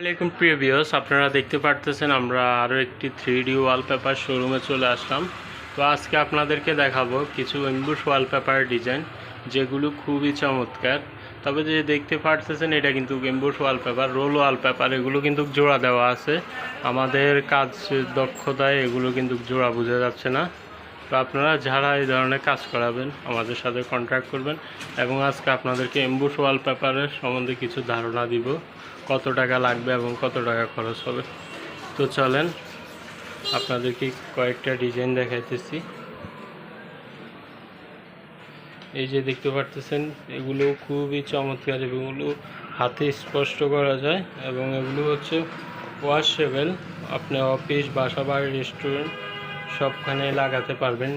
আসসালামাইকুম প্রিয় ভিউয়ার্স আপনারা দেখতে পারতেছেন, আমরা আরও একটি থ্রি ডি ওয়ালপেপার শোরুমে চলে আসলাম। তো আজকে আপনাদেরকে দেখাবো কিছু এমবুশ ওয়ালপেপার ডিজাইন যেগুলো খুবই চমৎকার। তবে যে দেখতে পারতেছেন, এটা কিন্তু এমবুশ ওয়ালপেপার রোল ওয়ালপেপার এগুলো কিন্তু জোড়া দেওয়া আছে। আমাদের কাজ দক্ষতায় এগুলো কিন্তু জোড়া বোঝা যাচ্ছে না। তো আপনারা যারা এই ধরনের কাজ করাবেন, আমাদের সাথে কন্ট্যাক্ট করবেন এবং আজকে আপনাদেরকে এমবুশ ওয়ালপেপারের সম্বন্ধে কিছু ধারণা দিব, কত টাকা লাগবে এবং কত টাকা খরচ হবে। তো চলেন, আপনাদেরকে কয়েকটা ডিজাইন দেখাইতেছি। এই যে দেখতে পারতেছেন, এগুলো খুবই চমৎকার এগুলো হাতে স্পষ্ট করা যায় এবং এগুলো হচ্ছে ওয়াশেবল আপনি অফিস বাসা বাড়ি রেস্টুরেন্ট সবখানে লাগাতে পারবেন।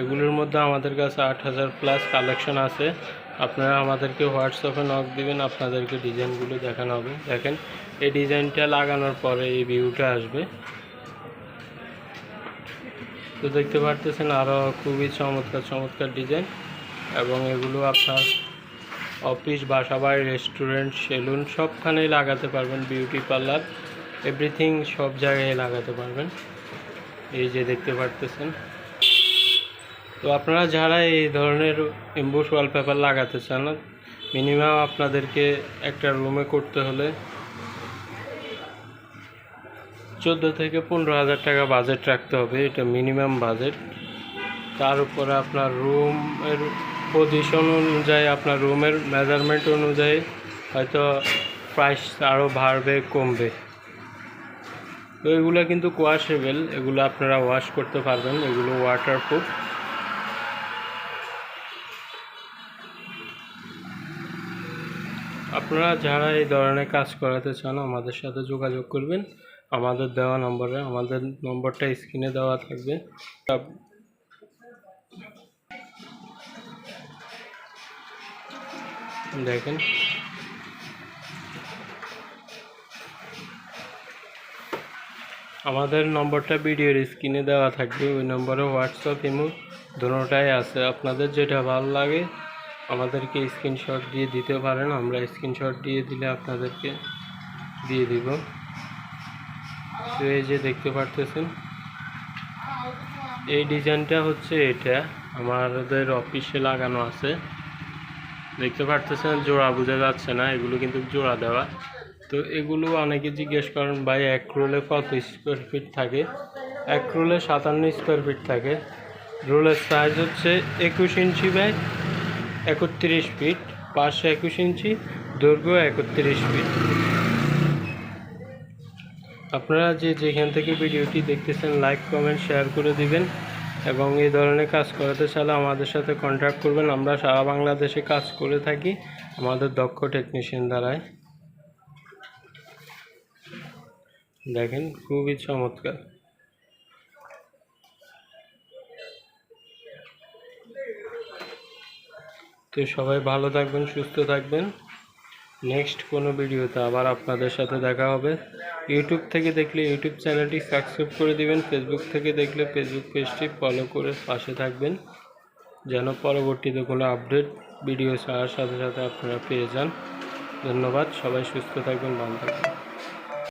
এগুলোর মধ্যে আমাদের কাছে আট হাজার প্লাস কালেকশন আছে। আপনারা আমাদেরকে হোয়াটসঅ্যাপে নক দিবেন, আপনাদেরকে ডিজাইনগুলো দেখানো হবে। দেখেন, এই ডিজাইনটা লাগানোর পরে এই ভিউটা আসবে। তো দেখতে পারতেছেন আরও খুবই চমৎকার চমৎকার ডিজাইন এবং এগুলো আপনার অফিস বাসাবাড়ি রেস্টুরেন্ট সেলুন সবখানেই লাগাতে পারবেন বিউটি পার্লার এভরিথিং সব জায়গায় লাগাতে পারবেন। এই যে দেখতে পারতেছেন। তো আপনারা যারা এই ধরনের এমবুশ ওয়ালপেপার লাগাতে চান মিনিমাম আপনাদেরকে একটা রুমে করতে হলে চোদ্দ থেকে পনেরো হাজার টাকা বাজেট রাখতে হবে, এটা মিনিমাম বাজেট তার উপরে আপনার রুমের পজিশন অনুযায়ী, আপনার রুমের মেজারমেন্ট অনুযায়ী হয়তো প্রাইস আরও বাড়বে, কমবে। তো এগুলো কিন্তু ওয়াশেবল এগুলো আপনারা ওয়াশ করতে পারবেন, এগুলো ওয়াটারপ্রুফ আপনারা যারা এই ধরনের কাজ করাতে চান, আমাদের সাথে যোগাযোগ করবেন। আমাদের দেওয়া নম্বরে, আমাদের নম্বরটা স্ক্রিনে দেওয়া থাকবে। দেখেন। আমাদের নম্বরটা ভিডিওর স্ক্রিনে দেওয়া থাকবে, ওই নম্বরে হোয়াটসঅ্যাপ, ইমো দুটোটাই আছে। আপনাদের যেটা ভালো লাগে, আমাদেরকে স্ক্রিনশট দিয়ে দিতে পারেন, আমরা স্ক্রিনশট দিয়ে দিলে আপনাদেরকে দিয়ে দিব। এই যে দেখতে পারতেছেন, এই ডিজাইনটা হচ্ছে এটা, আমাদের অফিসে লাগানো আছে। দেখতে পারতেছেন, জোড়া বোঝা যাচ্ছে না, এগুলো কিন্তু জোড়া দেওয়া। তো এগুলো অনেকে জিজ্ঞেস করেন, ভাই, এক রোলে কত স্কোয়ার ফিট থাকে? এক রোলে সাতান্ন স্কোয়ার ফিট থাকে। রোলের সাইজ হচ্ছে একুশ ইঞ্চি বাই একত্রিশ ফিট পাঁচশো একুশ ইঞ্চি, দৈর্ঘ্য একত্রিশ ফিট আপনারা যে যেখান থেকে ভিডিওটি দেখতেছেন লাইক কমেন্ট শেয়ার করে দিবেন এবং এই ধরনের কাজ করাতে চাইলে আমাদের সাথে কন্ট্যাক্ট করবেন। আমরা সারা বাংলাদেশে কাজ করে থাকি আমাদের দক্ষ টেকনিশিয়ান দ্বারাই। দেখেন, খুবই চমৎকার। তো সবাই ভালো থাকবেন, সুস্থ থাকবেন। নেক্সট কোনো ভিডিওতে আবার আপনাদের সাথে দেখা হবে। ইউটিউব থেকে দেখলে ইউটিউব চ্যানেলটি সাবস্ক্রাইব করে দিবেন, ফেসবুক থেকে দেখলে ফেসবুক পেজটি ফলো করে পাশে থাকবেন, যেন পরবর্তীতে কোনো আপডেট ভিডিও ছাড়ার সাথে সাথে আপনারা পেয়ে যান। ধন্যবাদ, সবাই সুস্থ থাকবেন, ভালো থাকবেন।